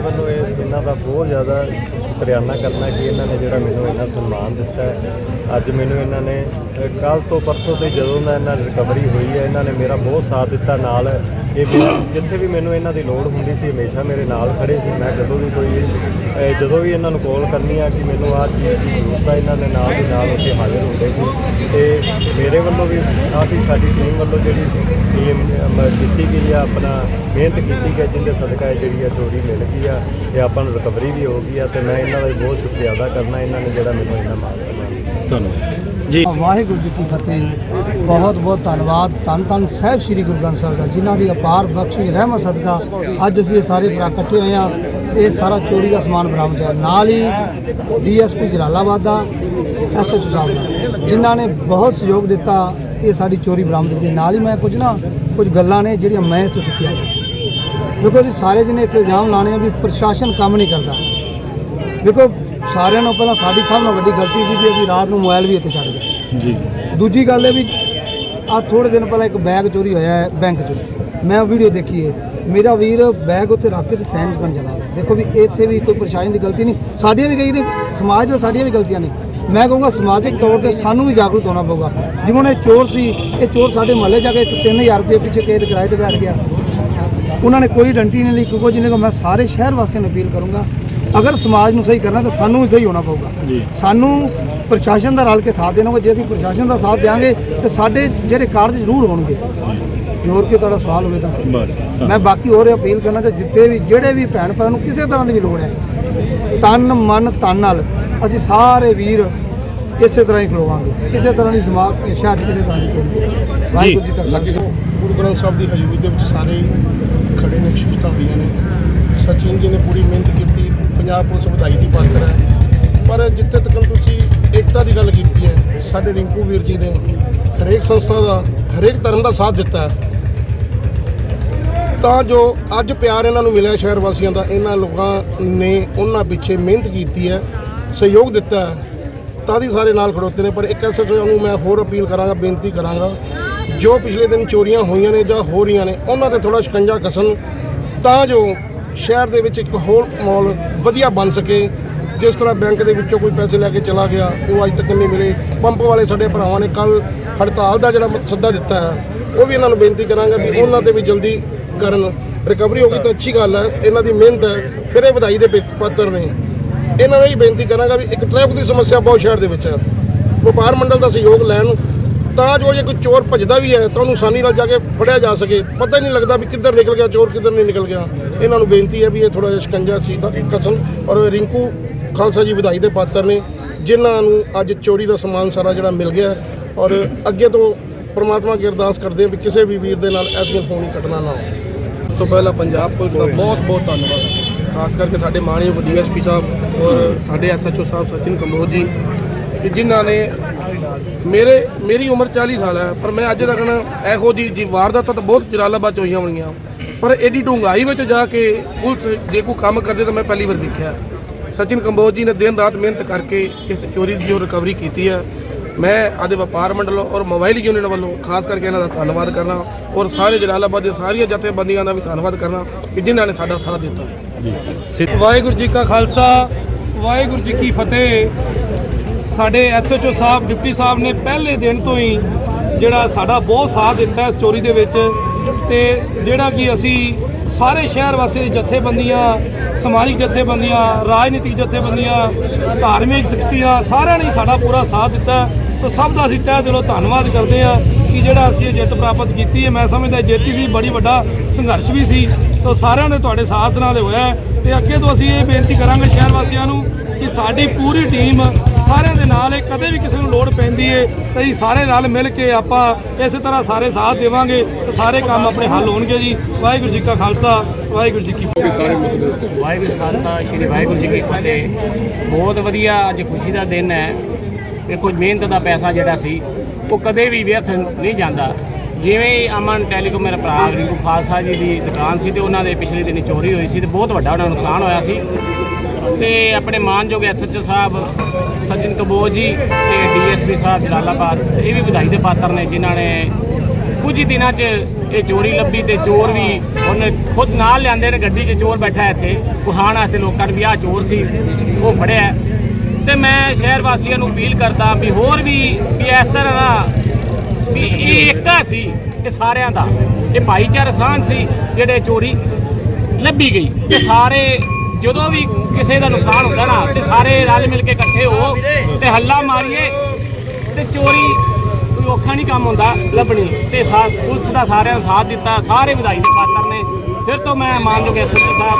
ਮੇਰੇ ਵੱਲੋਂ ਇਸ ਇਹਨਾਂ ਦਾ ਬਹੁਤ ਜ਼ਿਆਦਾ ਸ਼ੁਕਰੀਆਨਾ ਕਰਨਾ ਕਿ ਇਹਨਾਂ ਨੇ ਜਿਹੜਾ ਮੈਨੂੰ ਇੰਨਾ ਸਨਮਾਨ ਦਿੱਤਾ ਹੈ। ਅੱਜ ਮੈਨੂੰ ਇਹਨਾਂ ਨੇ ਕੱਲ ਤੋਂ ਪਰਸੋਂ ਤੇ ਜਦੋਂ ਦਾ ਇਹਨਾਂ ਦੀ ਰਿਕਵਰੀ ਹੋਈ ਹੈ, ਇਹਨਾਂ ਨੇ ਮੇਰਾ ਬਹੁਤ ਸਾਥ ਦਿੱਤਾ ਨਾਲ। ਇਹ ਮੇਰਾ ਜਿੱਥੇ ਵੀ ਮੈਨੂੰ ਇਹਨਾਂ ਦੀ ਲੋੜ ਹੁੰਦੀ ਸੀ, ਹਮੇਸ਼ਾ ਮੇਰੇ ਨਾਲ ਖੜੇ ਸੀ। ਮੈਂ ਜਦੋਂ ਵੀ ਕੋਈ, ਅਹ, ਜਦੋਂ ਵੀ ਇਹਨਾਂ ਨੂੰ ਕਾਲ ਕਰਨੀ ਆ ਕਿ ਮੈਨੂੰ ਆਹ ਚੀਜ਼ ਦੀ ਜ਼ਰੂਰਤ ਆ, ਇਹਨਾਂ ਨੇ ਨਾਲ ਦੀ ਨਾਲ ਉੱਥੇ ਹਾਜ਼ਰ ਹੁੰਦੇ ਸੀ। ਤੇ ਮੇਰੇ ਵੱਲੋਂ ਵੀ ਕਾਫੀ ਸਾਡੀ ਟੀਮ ਵੱਲੋਂ ਜਿਹੜੀ ਟੀਮ ਕੀਤੀ ਗਈ ਆ, ਆਪਣਾ ਮਿਹਨਤ ਕੀਤੀ ਗਈ, ਜਿਹਦੇ ਸਦਕਾ ਇਹ ਜਿਹੜੀ ਆ ਚੋਰੀ ਮਿਲ ਗਈ ਆ, ਤੇ ਆਪਾਂ ਨੂੰ ਰਿਕਵਰੀ ਵੀ ਹੋ ਗਈ ਆ, ਤੇ ਮੈਂ ਇਹਨਾਂ ਦਾ ਵੀ ਬਹੁਤ ਸ਼ੁਕਰੀਆ ਅਦਾ ਕਰਨਾ, ਇਹਨਾਂ ਨੇ ਜਿਹੜਾ ਮੈਨੂੰ ਇੰਨਾ ਮਾਣ ਸਨਮਾਨ ਧੰਨਵਾਦ। ਜੀ। ਵਾਹਿਗੁਰੂ ਜੀ ਕੀ ਫਤਿਹ। ਬਹੁਤ ਬਹੁਤ ਧੰਨਵਾਦ। ਧੰਨ ਧੰਨ ਸਾਹਿਬ ਸ੍ਰੀ ਗੁਰੂ ਗ੍ਰੰਥ ਸਾਹਿਬ ਦਾ, ਜਿਨ੍ਹਾਂ ਦੀ ਅਪਾਰ ਬਖਸ਼ਿਸ਼, ਰਹਿਮਤ, ਸਦਕਾ ਅੱਜ ਅਸੀਂ ਇਹ ਸਾਰੇ ਭਰਾ ਇਕੱਠੇ ਹੋਏ ਆ ਇਹ ਸਾਰਾ ਚੋਰੀ ਦਾ ਸਮਾਨ ਬਰਾਮਦ ਹੋਇਆ। ਨਾਲ ਹੀ ਡੀਐਸਪੀ ਜਲਾਲਾਬਾਦ ਦਾ, ਐਸਐਚਓ ਸਾਹਿਬ ਦਾ, ਜਿਨ੍ਹਾਂ ਨੇ ਬਹੁਤ ਸਹਿਯੋਗ ਦਿੱਤਾ ਇਹ ਸਾਡੀ ਚੋਰੀ ਬਰਾਮਦ ਕੀਤੀ ਨਾਲ ਹੀ ਮੈਂ ਕੁਝ ਨਾ, ਕੁਝ ਗੱਲਾਂ ਨੇ ਜਿਹੜੀਆਂ ਮੈਂ ਤੋਂ ਸਿੱਖੀਆਂ। ਦੇਖੋ ਅਸੀਂ ਸਾਰੇ ਜਿਹਨੇ ਇੱਕ ਇਲਜ਼ਾਮ ਲਾਣੇ ਆ ਵੀ ਪ੍ਰਸ਼ਾਸਨ ਕੰਮ ਨਹੀਂ ਕਰਦਾ। ਦੇਖੋ ਸਾਰਿਆਂ ਨੂੰ ਪਹਿਲਾਂ ਸਾਡੀ ਸਭ ਨਾਲੋਂ ਵੱਡੀ ਗਲਤੀ ਸੀ ਵੀ ਅਸੀਂ ਰਾਤ ਨੂੰ ਮੋਬਾਈਲ ਵੀ ਇੱਥੇ ਛੱਡ ਗਏ। ਜੀ। ਦੂਜੀ ਗੱਲ ਇਹ ਵੀ ਆ ਥੋੜੇ ਦਿਨ ਪਹਿਲਾਂ ਇੱਕ ਬੈਗ ਚੋਰੀ ਹੋਇਆ ਹੈ ਬੈਂਕ ਚੋਂ। ਮੈਂ ਵੀਡੀਓ ਦੇਖੀ ਹੈ। ਮੇਰਾ ਵੀਰ ਬੈਗ ਉੱਥੇ ਰੱਖ ਕੇ ਤੇ ਸਾਈਨ ਕਰਨ ਚਲਾ ਗਿਆ। ਦੇਖੋ ਵੀ ਇੱਥੇ ਵੀ ਕੋਈ ਪ੍ਰਸ਼ਾਸਨ ਦੀ ਗਲਤੀ ਨਹੀਂ। ਸਾਡੀਆਂ ਵੀ ਕਈ ਨੇ ਸਮਾਜ ਦੇ ਸਾਡੀਆਂ ਵੀ ਗਲਤੀਆਂ ਨੇ। ਮੈਂ ਕਹੂੰਗਾ ਸਮਾਜਿਕ ਤੌਰ ਤੇ ਸਾਨੂੰ ਵੀ ਜਾਗਰੂਕ ਹੋਣਾ ਪਊਗਾ। ਜਿਵੇਂ ਇਹ ਚੋਰ ਸੀ ਇਹ ਚੋਰ ਸਾਡੇ ਮਹੱਲੇ ਜਾ ਕੇ 3000 ਰੁਪਏ ਪਿੱਛੇ ਕੇਦ ਕਿਰਾਏ ਤੇ ਬੈਠ ਗਿਆ। ਉਹਨਾਂ ਨੇ ਕੋਈ ਡੰਟੀ ਨਹੀਂ ਲਈ ਕਿਉਂਕਿ ਜਿਹਨੇ ਕੋ ਮੈਂ ਸਾਰੇ ਸ਼ਹਿਰ ਵਾਸੀਆਂ ਨੂੰ ਅਪੀਲ ਕਰੂੰਗਾ ਅਗਰ ਸਮਾਜ ਨੂੰ ਸਹੀ ਕਰਨਾ ਤਾਂ ਸਾਨੂੰ ਵੀ ਸਹੀ ਹੋਣਾ ਪਊਗਾ। ਸਾਨੂੰ ਪ੍ਰਸ਼ਾਸਨ ਦਾ ਰਲ ਕੇ ਸਾਥ ਦੇਣਾ ਹੋਵੇ ਜੇ ਅਸੀਂ ਪ੍ਰਸ਼ਾਸਨ ਦਾ ਸਾਥ ਦਿਆਂਗੇ ਤੇ ਸਾਡੇ ਜਿਹੜੇ ਕਾਰਜ ਜ਼ਰੂਰ ਹੋਣਗੇ। ਹੋਰ ਕੋਈ ਤੁਹਾਡਾ ਸਵਾਲ ਹੋਵੇ ਤਾਂ? ਮੈਂ ਬਾਕੀ ਹੋਰ ਅਪੀਲ ਕਰਨਾ ਚਾਹ ਜਿੱਥੇ ਵੀ ਜਿਹੜੇ ਵੀ ਭੈਣ ਭਰਾ ਨੂੰ ਕਿਸੇ ਤਰ੍ਹਾਂ ਦੀ ਵੀ ਲੋੜ ਹੈ ਤਨ ਮਨ ਤਨ ਨਾਲ ਅਸੀਂ ਸਾਰੇ ਵੀਰ ਇਸੇ ਤਰ੍ਹਾਂ ਹੀ ਖਲੋਵਾਂਗੇ। ਕਿਸੇ ਤਰ੍ਹਾਂ ਦੀ ਸਮਾਜ ਸ਼ਹਿਰ 'ਚ ਕਿਸੇ ਤਰ੍ਹਾਂ ਦੀ ਕੋਈ ਵਾਹਿਗੁਰੂ ਜੀ ਕਾ ਖਾਲਸਾ। ਗੁਰੂ ਗ੍ਰੰਥ ਸਾਹਿਬ ਦੀ ਹਜ਼ੂਰੀ ਦੇ ਵਿੱਚ ਸਾਰੇ ਖੜੇ ਨੇ ਸ਼ਿਸ਼ਟਾਵੀਆਂ ਨੇ। ਸਚਿਨ ਜੀ ਨੇ ਪੂਰੀ ਮਿਹਨਤ ਕੀਤੀ ਪੰਜਾਬ ਪੁਲਿਸ ਵਧਾਈ ਦੀ ਪਾਤਰ ਹੈ। ਪਰ ਜਿੱਥੇ ਤੱਕ ਤੁਸੀਂ ਏਕਤਾ ਦੀ ਗੱਲ ਕੀਤੀ ਹੈ, ਸਾਡੇ ਰਿੰਕੂ ਵੀਰ ਜੀ ਨੇ ਹਰੇਕ ਸੰਸਥਾ ਦਾ, ਹਰੇਕ ਧਰਮ ਦਾ ਸਾਥ ਦਿੱਤਾ ਤਾਂ ਜੋ ਅੱਜ ਪਿਆਰ ਇਹਨਾਂ ਨੂੰ ਮਿਲਿਆ ਸ਼ਹਿਰ ਵਾਸੀਆਂ ਦਾ, ਇਹਨਾਂ ਲੋਕਾਂ ਨੇ ਉਹਨਾਂ ਪਿੱਛੇ ਮਿਹਨਤ ਕੀਤੀ ਹੈ, ਸਹਿਯੋਗ ਦਿੱਤਾ ਤਾਂ ਦੀ ਸਾਰੇ ਨਾਲ ਖੜੋਤੇ ਨੇ, ਪਰ ਇੱਕ ਐਸਐਚਓ ਨੂੰ ਮੈਂ ਹੋਰ ਅਪੀਲ ਕਰਾਂਗਾ, ਬੇਨਤੀ ਕਰਾਂਗਾ, ਜੋ ਪਿਛਲੇ ਦਿਨ ਚੋਰੀਆਂ ਹੋਈਆਂ ਨੇ ਜਾਂ ਹੋ ਰਹੀਆਂ ਨੇ, ਉਹਨਾਂ ਤੇ ਥੋੜਾ ਸ਼ਿਕੰਜਾ ਕਸਣ। ਤਾਂ ਜੋ ਸ਼ਹਿਰ ਦੇ ਵਿੱਚ ਇੱਕ ਹੋਰ ਮਾਹੌਲ ਵਧੀਆ ਬਣ ਸਕੇ, ਜਿਸ ਤਰ੍ਹਾਂ ਬੈਂਕ ਦੇ ਵਿੱਚੋਂ ਕੋਈ ਪੈਸੇ ਲੈ ਕੇ ਚਲਾ ਗਿਆ, ਉਹ ਅੱਜ ਤੱਕ ਨਹੀਂ ਮਿਲੇ। ਪੰਪ ਵਾਲੇ ਸਾਡੇ ਭਰਾਵਾਂ ਨੇ ਕੱਲ ਹੜਤਾਲ ਦਾ ਜਿਹੜਾ ਸੱਦਾ ਦਿੱਤਾ ਹੈ, ਉਹ ਵੀ ਇਹਨਾਂ ਨੂੰ ਬੇਨਤੀ ਕਰਾਂਗਾ ਵੀ ਉਹਨਾਂ ਤੇ ਵੀ ਜਲਦੀ ਕਰਨ। ਰਿਕਵਰੀ ਹੋ ਗਈ ਤਾਂ ਅੱਛੀ ਗੱਲ ਹੈ, ਇਹਨਾਂ ਦੀ ਮਿਹਨਤ ਹੈ, ਫਿਰ ਇਹ ਵਧਾਈ ਦੇ ਪੇ- ਪਾਤਰ ਨੇ। ਇਹਨਾਂ ਨੂੰ ਹੀ ਬੇਨਤੀ ਕਰਾਂਗਾ ਵੀ ਇੱਕ ਟ੍ਰੈਫਿਕ ਦੀ ਸਮੱਸਿਆ ਬਹੁਤ ਸ਼ਹਿਰ ਦੇ ਵਿੱਚ ਹੈ। ਵਪਾਰ ਮੰਡਲ ਦਾ ਸਹਿਯੋਗ ਲੈਣ ਤਾਂ ਜੋ ਜੇ ਕੋਈ ਚੋਰ ਭੱਜਦਾ ਵੀ ਹੈ, ਤਾਂ ਉਹਨੂੰ ਆਸਾਨੀ ਨਾਲ ਜਾ ਕੇ ਫੜਿਆ ਜਾ ਸਕੇ। ਪਤਾ ਹੀ ਨਹੀਂ ਲੱਗਦਾ ਵੀ ਕਿੱਧਰ ਨਿਕਲ ਗਿਆ, ਚੋਰ ਕਿੱਧਰ ਨਹੀਂ ਨਿਕਲ ਗਿਆ। ਇਹਨਾਂ ਨੂੰ ਬੇਨਤੀ ਹੈ ਵੀ ਇਹ ਥੋੜਾ ਜਿਹਾ ਸ਼ਿਕੰਜਾ ਚੀਜ਼ ਦਾ ਕਸਮ। ਔਰ ਰਿੰਕੂ ਖਾਲਸਾ ਜੀ ਵਧਾਈ ਦੇ ਪਾਤਰ ਨੇ, ਜਿਨ੍ਹਾਂ ਨੂੰ ਅੱਜ ਚੋਰੀ ਦਾ ਸਮਾਨ ਸਾਰਾ ਜਿਹੜਾ ਮਿਲ ਗਿਆ ਔਰ ਅੱਗੇ ਤੋਂ ਪ੍ਰਮਾਤਮਾ ਅੱਗੇ ਅਰਦਾਸ ਕਰਦੇ ਹਾਂ ਵੀ ਕਿਸੇ ਵੀ ਵੀਰ ਦੇ ਨਾਲ ਐਸੀ ਹੋਣੀ ਘਟਨਾ ਨਾ ਹੋਵੇ। ਸੋ ਪਹਿਲਾਂ ਪੰਜਾਬ ਪੁਲਿਸ ਦਾ ਬਹੁਤ ਬਹੁਤ ਧੰਨਵਾਦ। ਖਾਸ ਕਰਕੇ ਸਾਡੇ ਮਾਨਯੋਗ ਡੀਐਸਪੀ ਸਾਹਿਬ ਔਰ ਸਾਡੇ ਐਸਐਚਓ ਸਾਹਿਬ ਸਚਿਨ ਕੰਬੋਜ ਜੀ, ਕਿ ਜਿਨ੍ਹਾਂ ਨੇ ਮੇਰੇ ਮੇਰੀ ਉਮਰ 40 ਸਾਲ ਹੈ ਪਰ ਮੈਂ ਅੱਜ ਤੱਕ ਨਾ ਇਹੋ ਜੀ ਜੀ ਵਾਰਦਾਤਾਂ ਤਾਂ ਬਹੁਤ ਜਲਾਲਾਬਾਦ 'ਚ ਹੋਈਆਂ ਹੋਣਗੀਆਂ ਪਰ ਐਡੀ ਡੂੰਘਾਈ ਵਿੱਚ ਜਾ ਕੇ ਪੁਲਿਸ ਜੇ ਕੋਈ ਕੰਮ ਕਰਦੇ ਤਾਂ ਮੈਂ ਪਹਿਲੀ ਵਾਰ ਦੇਖਿਆ। ਸਚਿਨ ਕੰਬੋਜ ਜੀ ਨੇ ਦਿਨ ਰਾਤ ਮਿਹਨਤ ਕਰਕੇ ਇਸ ਚੋਰੀ ਦੀ ਜੋ ਰਿਕਵਰੀ ਕੀਤੀ ਹੈ ਮੈਂ ਆਦੇ ਵਪਾਰ ਮੰਡਲ ਔਰ ਮੋਬਾਈਲ ਯੂਨੀਅਨ ਵੱਲੋਂ ਖਾਸ ਕਰਕੇ ਇਹਨਾਂ ਦਾ ਧੰਨਵਾਦ ਕਰਨਾ ਔਰ ਸਾਰੇ ਜਲਾਲਾਬਾਦ ਦੇ ਸਾਰੀਆਂ ਜਥੇਬੰਦੀਆਂ ਦਾ ਵੀ ਧੰਨਵਾਦ ਕਰਨਾ ਕਿ ਜਿਨ੍ਹਾਂ ਨੇ ਸਾਡਾ ਸਾਥ ਦਿੱਤਾ। ਜੀ। ਵਾਹਿਗੁਰੂ ਜੀ ਕਾ ਖਾਲਸਾ ਵਾਹਿਗੁਰੂ ਜੀ ਕੀ ਫਤਿਹ। ਸਾਡੇ ਐਸਐਚਓ ਸਾਹਿਬ, ਡਿਪਟੀ ਸਾਹਿਬ ਨੇ ਪਹਿਲੇ ਦਿਨ ਤੋਂ ਹੀ ਜਿਹੜਾ ਸਾਡਾ ਬਹੁਤ ਸਾਥ ਦਿੱਤਾ ਇਸ ਚੋਰੀ ਦੇ ਵਿੱਚ ਤੇ ਜਿਹੜਾ ਕਿ ਅਸੀਂ ਸਾਰੇ ਸ਼ਹਿਰ ਵਾਸੀਆਂ ਜਥੇਬੰਦੀਆਂ, ਸਮਾਜਿਕ ਜਥੇਬੰਦੀਆਂ, ਰਾਜਨੀਤਿਕ ਜਥੇਬੰਦੀਆਂ, ਧਾਰਮਿਕ ਸ਼ਖਸੀਆਂ ਸਾਰਿਆਂ ਨੇ ਸਾਡਾ ਪੂਰਾ ਸਾਥ ਦਿੱਤਾ। ਸੋ ਸਭ ਦਾ ਅਸੀਂ ਤਹਿ ਦਿਲੋਂ ਧੰਨਵਾਦ ਕਰਦੇ ਹਾਂ ਕਿ ਜਿਹੜਾ ਅਸੀਂ ਇਹ ਜਿੱਤ ਪ੍ਰਾਪਤ ਕੀਤੀ ਹੈ। ਮੈਂ ਸਮਝਦਾ ਜਿੱਤ ਹੀ ਬੜੀ ਵੱਡਾ ਸੰਘਰਸ਼ ਵੀ ਸੀ, ਤਾਂ ਸਾਰਿਆਂ ਨੇ ਤੁਹਾਡੇ ਸਾਥ ਨਾਲ ਹੋਇਆ ਹੈ ਤੇ ਅੱਗੇ ਤੋਂ ਅਸੀਂ ਇਹ ਬੇਨਤੀ ਕਰਾਂਗੇ ਸ਼ਹਿਰ ਵਾਸੀਆਂ ਨੂੰ ਕਿ ਸਾਡੀ ਪੂਰੀ ਟੀਮ ਸਾਰਿਆਂ ਦੇ ਨਾਲ ਹੈ ਕਦੇ ਵੀ ਕਿਸੇ ਨੂੰ ਲੋੜ ਪੈਂਦੀ ਹੈ ਤਾਂ ਅਸੀਂ ਸਾਰੇ ਰਲ ਮਿਲ ਕੇ ਆਪਾਂ ਇਸੇ ਤਰ੍ਹਾਂ ਸਾਰੇ ਸਾਥ ਦੇਵਾਂਗੇ ਤੇ ਸਾਰੇ ਕੰਮ ਆਪਣੇ ਹੱਲ ਹੋਣਗੇ ਜੀ। ਵਾਹਿਗੁਰੂ ਜੀ ਕਾ ਖਾਲਸਾ ਵਾਹਿਗੁਰੂ ਜੀ ਕੀ ਫਤਿਹ। ਵਾਹਿਗੁਰੂ ਜੀ ਕਾ ਖਾਲਸਾ ਸ਼੍ਰੀ ਵਾਹਿਗੁਰੂ ਜੀ ਕੀ ਫਤਿਹ। ਬਹੁਤ ਵਧੀਆ ਅੱਜ ਖੁਸ਼ੀ ਦਾ ਦਿਨ ਹੈ। ਵੇਖੋ ਮਿਹਨਤ ਦਾ ਪੈਸਾ ਜਿਹੜਾ ਸੀ ਉਹ ਕਦੇ ਵੀ ਵਿਅਰਥ ਨਹੀਂ ਜਾਂਦਾ। ਜਿਵੇਂ ਹੀ ਅਮਨ ਟੈਲੀਕਾਮ ਮੇਰਾ ਭਰਾ ਰਿੰਕੂ ਖਾਲਸਾ ਜੀ ਦੀ ਦੁਕਾਨ ਸੀ ਤੇ ਉਹਨਾਂ ਦੇ ਪਿਛਲੇ ਦਿਨ ਚੋਰੀ ਹੋਈ ਸੀ ਤੇ ਬਹੁਤ ਵੱਡਾ ਉਹਨਾਂ ਨੂੰ ਨੁਕਸਾਨ ਹੋਇਆ ਸੀ ਤੇ ਆਪਣੇ ਮਾਨਯੋਗ ਐਸਐਚਓ ਸਾਹਿਬ ਸਚਿਨ ਕਬੋਜ ਜੀ ਤੇ ਡੀਐਸਪੀ ਸਾਹਿਬ ਜਲਾਲਾਬਾਦ, ਇਹ ਵੀ ਵਧਾਈ ਦੇ ਪਾਤਰ ਨੇ ਜਿਨ੍ਹਾਂ ਨੇ ਕੁਝ ਹੀ ਦਿਨਾਂ 'ਚ ਇਹ ਚੋਰੀ ਲੱਭੀ ਤੇ ਚੋਰ ਵੀ ਉਹਨੇ ਖੁਦ ਨਾਲ ਲਿਆਂਦੇ ਨੇ, ਗੱਡੀ 'ਚ ਚੋਰ ਬੈਠਾ ਇੱਥੇ ਕੁਹਾਣ ਵਾਸਤੇ ਲੋਕਾਂ ਨੂੰ ਵੀ ਆਹ ਚੋਰ ਸੀ, ਉਹ ਫੜਿਆ ਹੈ। ਤੇ ਮੈਂ ਸ਼ਹਿਰ ਵਾਸੀਆਂ ਨੂੰ ਅਪੀਲ ਕਰਦਾ ਵੀ ਹੋਰ ਵੀ ਇਸ ਤਰ੍ਹਾਂ ਦਾ ਏਕਾ ਸੀ ਇਹ ਸਾਰਿਆਂ ਦਾ। ਇਹ ਭਾਈਚਾਰਾ ਸਾਂਝ ਸੀ ਜਿਹੜੇ ਚੋਰੀ ਲੱਭੀ ਗਈ। ਤੇ ਸਾਰੇ ਜਦੋਂ ਵੀ ਕਿਸੇ ਦਾ ਨੁਕਸਾਨ ਹੁੰਦਾ ਨਾ, ਤੇ ਸਾਰੇ ਰਲ ਮਿਲ ਕੇ ਇਕੱਠੇ ਹੋ ਤੇ ਹੱਲਾ ਮਾਰੀਏ ਤੇ ਚੋਰੀ ਕੋਈ ਔਖਾ ਨਹੀਂ ਕੰਮ ਹੁੰਦਾ ਲੱਭਣੀ। ਤੇ ਸਾ ਪੁਲਿਸ ਦਾ ਸਾਰਿਆਂ ਨੇ ਸਾਥ ਦਿੱਤਾ, ਸਾਰੇ ਵਿਧਾਈ ਦੇ ਪਾਤਰ ਨੇ। ਫਿਰ ਤੋਂ ਮੈਂ ਮਾਨਯੋਗ ਐਸਐਸਪੀ ਸਾਹਿਬ